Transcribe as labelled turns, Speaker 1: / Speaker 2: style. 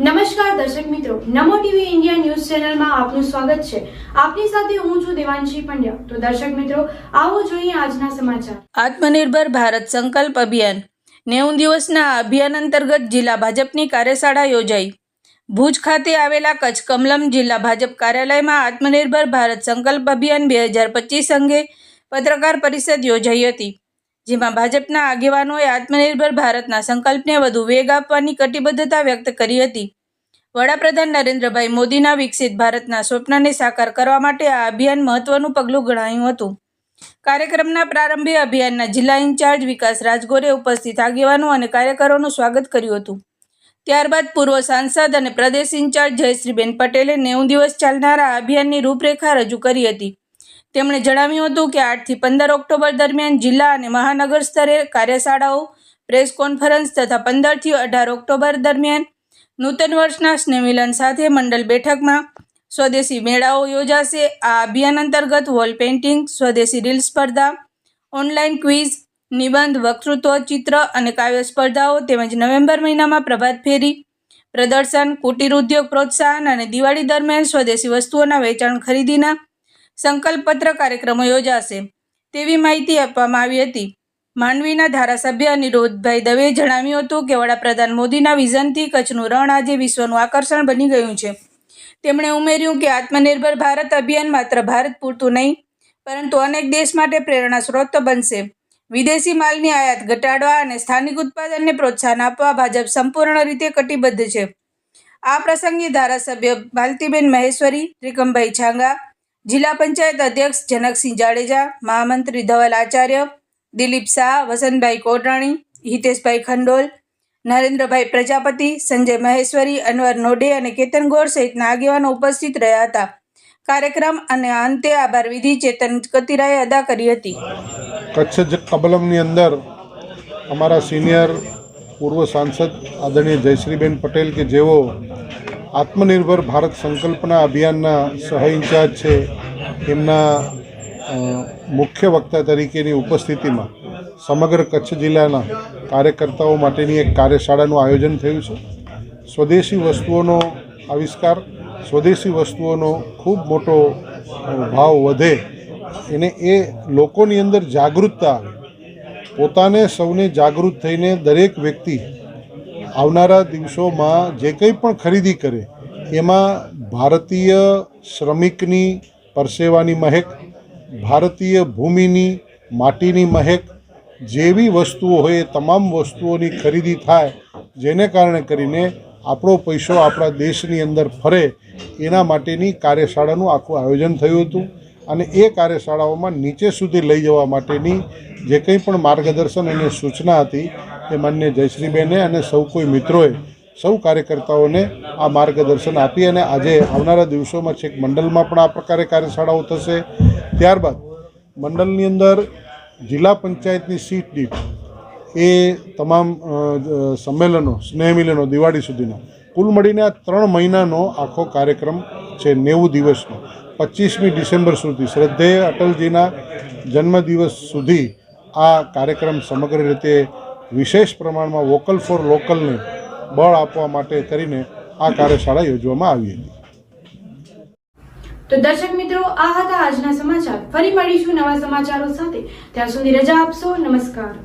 Speaker 1: નમસ્કાર દર્શક મિત્રો, નમો ટીવી ઇન્ડિયા ન્યૂઝ ચેનલમાં આપનું સ્વાગત છે. આપની સાથે હું છું દેવાંશી પંડ્યા. તો દર્શક મિત્રો, આવો જોઈએ આજના સમાચાર.
Speaker 2: આત્મનિર્ભર ભારત સંકલ્પ અભિયાન. નેવું દિવસના અભિયાન અંતર્ગત જિલ્લા ભાજપની કાર્યશાળા યોજાઈ. ભુજ ખાતે આવેલા કચ્છ કમલમ જિલ્લા ભાજપ કાર્યાલયમાં આત્મનિર્ભર ભારત સંકલ્પ અભિયાન બે હજાર પચીસ અંગે પત્રકાર પરિષદ યોજાઈ હતી. જેમાં ભાજપના આગેવાનોએ આત્મનિર્ભર ભારતના સંકલ્પને વધુ વેગ આપવાની કટિબદ્ધતા વ્યક્ત કરી હતી. વડાપ્રધાન નરેન્દ્રભાઈ મોદીના વિકસિત ભારતના સ્વપ્નને સાકાર કરવા માટે આ અભિયાન મહત્વનું પગલું ગણાયું હતું. કાર્યક્રમના પ્રારંભે અભિયાનના જિલ્લા ઇન્ચાર્જ વિકાસ રાજગોરે ઉપસ્થિત આગેવાનો અને કાર્યકરોનું સ્વાગત કર્યું હતું. ત્યારબાદ પૂર્વ સાંસદ અને પ્રદેશ ઇન્ચાર્જ જયશ્રીબેન પટેલે નેવું દિવસ ચાલનારા અભિયાનની રૂપરેખા રજૂ કરી હતી. તેમણે જણાવ્યું હતું કે આઠથી પંદર ઓક્ટોબર દરમિયાન જિલ્લા અને મહાનગર સ્તરે કાર્યશાળાઓ, પ્રેસ કોન્ફરન્સ તથા પંદરથી અઢાર ઓક્ટોબર દરમિયાન નૂતન વર્ષના સ્નેહમિલન સાથે મંડળ બેઠકમાં સ્વદેશી મેળાઓ યોજાશે. આ અભિયાન અંતર્ગત વોલ પેઇન્ટિંગ, સ્વદેશી રીલ સ્પર્ધા ઓનલાઈન ક્વિઝ, નિબંધ, વક્તૃત્વ, ચિત્ર અને કાવ્ય સ્પર્ધાઓ તેમજ નવેમ્બર મહિનામાં પ્રભાત ફેરી, પ્રદર્શન, કુટીર ઉદ્યોગ પ્રોત્સાહન અને દિવાળી દરમિયાન સ્વદેશી વસ્તુઓના વેચાણ ખરીદીના સંકલ્પપત્ર કાર્યક્રમો યોજાશે. તેવી માહિતી આપવામાં આવી હતી. માંડવીના ધારાસભ્ય અનિરોધભાઈ દવેએ જણાવ્યું હતું કે વડાપ્રધાન મોદીના વિઝનથી કચ્છનું રણ આજે વિશ્વનું આકર્ષણ બની ગયું છે. તેમણે ઉમેર્યું કે આત્મનિર્ભર ભારત અભિયાન માત્ર ભારત પૂરતું નહીં, પરંતુ અનેક દેશ માટે પ્રેરણા સ્ત્રોત બનશે. વિદેશી માલની આયાત ઘટાડવા અને સ્થાનિક ઉત્પાદનને પ્રોત્સાહન આપવા ભાજપ સંપૂર્ણ રીતે કટિબદ્ધ છે. આ પ્રસંગે ધારાસભ્ય માલતીબેન મહેશ્વરી, ત્રિકમભાઈ છાંગા જિલ્લા પંચાયત અધ્યક્ષ જનકસિંહ જાડેજા, મહામંત્રી ધવલ આચાર્ય, દિલીપ શાહ, વસંતભાઈ કોટરાણી, હિતેશભાઈ ખંડોલ, નરેન્દ્રભાઈ પ્રજાપતિ, સંજય મહેશ્વરી, અનવર નોડે અને કેતન ગોર સહિતના આગેવાનો ઉપસ્થિત રહ્યા હતા. કાર્યક્રમ અને અંતે આભાર વિધિ ચેતન કતિરાએ અદા કરી હતી.
Speaker 3: કચ્છ કબલમની અંદર અમારા સિનિયર પૂર્વ સાંસદ આદરણીય જયશ્રીબેન પટેલ કે જેઓ આત્મનિર્ભર ભારત સંકલ્પના અભિયાનના સહ ઇન્ચાર્જ છે. એમના મુખ્ય વક્તા તરીકેની ઉપસ્થિતિમાં સમગ્ર કચ્છ જિલ્લાના કાર્યકર્તાઓ માટેની એક કાર્યશાળાનું આયોજન થયું છે. સ્વદેશી વસ્તુઓનો આવિષ્કાર, સ્વદેશી વસ્તુઓનો ખૂબ મોટો ભાવ વધે એને એ લોકોની અંદર જાગૃતતા આવે. પોતાને સૌને જાગૃત થઈને દરેક વ્યક્તિ આવનારા દિવસોમાં જે કંઈ પણ ખરીદી કરે, એમાં ભારતીય શ્રમિકની પરસેવાની મહેક, ભારતીય ભૂમિની માટીની મહેક, જેવી વસ્તુઓ હોય એ તમામ વસ્તુઓની ખરીદી થાય, જેને કારણે કરીને આપણો પૈસો આપણા દેશની અંદર ફરે, એના માટેની કાર્યશાળાનું આખું આયોજન થયું હતું. અને એ કાર્યશાળાઓમાં નીચે સુધી લઈ જવા માટેની જે કંઈ પણ માર્ગદર્શન અને સૂચના હતી એ માન્ય જયશ્રીબેને અને સૌ કોઈ મિત્રોએ, સૌ કાર્યકર્તાઓને આ માર્ગદર્શન આપી અને આજે આવનારા દિવસોમાં છેક મંડળમાં પણ આ પ્રકારે કાર્યશાળાઓ થશે. ત્યારબાદ મંડળની અંદર જિલ્લા પંચાયતની સીટ દીઠ એ તમામ સંમેલનો, સ્નેહ મિલનો દિવાળી સુધીના, કુલ મળીને આ ત્રણ મહિનાનો આખો કાર્યક્રમ છે નેવું દિવસનો. પચીસમી ડિસેમ્બર સુધી શ્રદ્ધેય અટલજીના જન્મદિવસ સુધી આ કાર્યક્રમ સમગ્ર રીતે વિશેષ પ્રમાણમાં વોકલ ફોર લોકલને બળ આપવા માટે કરીને આ કાર્યશાળા યોજવામાં આવી હતી.
Speaker 1: તો દર્શક મિત્રો, આ હતા આજના સમાચાર. ફરી મળીશું નવા સમાચારો સાથે. ત્યાં સુધી રજા આપશો. નમસ્કાર.